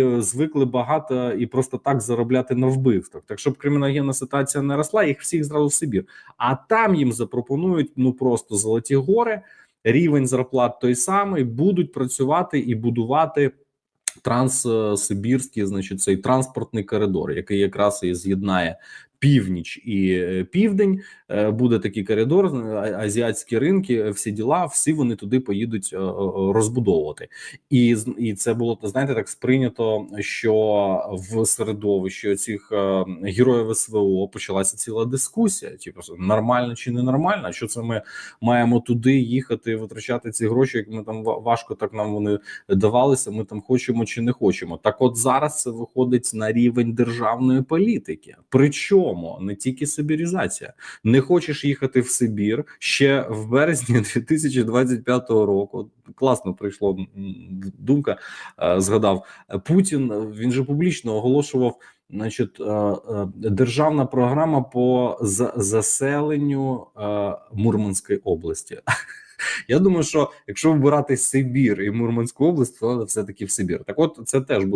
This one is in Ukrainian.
е, звикли багато і просто так заробляти на вбивствах. Так щоб криміногенна ситуація не росла, їх всіх зразу в Сибір. А там їм запропонують ну просто золоті гори, рівень зарплат той самий, будуть працювати і будувати. Транссибірський, значить, цей транспортний коридор, який якраз і з'єднає північ і е, південь. Е, Буде такий коридор, азіатські ринки, е, всі діла, всі вони туди поїдуть е, е, розбудовувати. І і це було знаєте, так сприйнято, що в середовищі цих е, героїв СВО почалася ціла дискусія. Типу, нормально чи не нормально? Що це ми маємо туди їхати, витрачати ці гроші? Як ми там важко так нам вони давалися. Ми там хочемо чи не хочемо. Так, от зараз це виходить на рівень державної політики. Причому не тільки сибірізація. Не хочеш їхати в Сибір ще в березні 2025 року. Класно прийшло думка. е, Згадав Путін. Він же публічно оголошував. Значить, е, е, державна програма по заселенню Мурманської області. Я думаю, що якщо вибирати Сибір і Мурманську область, то все таки в Сибір. Так, от це теж буде.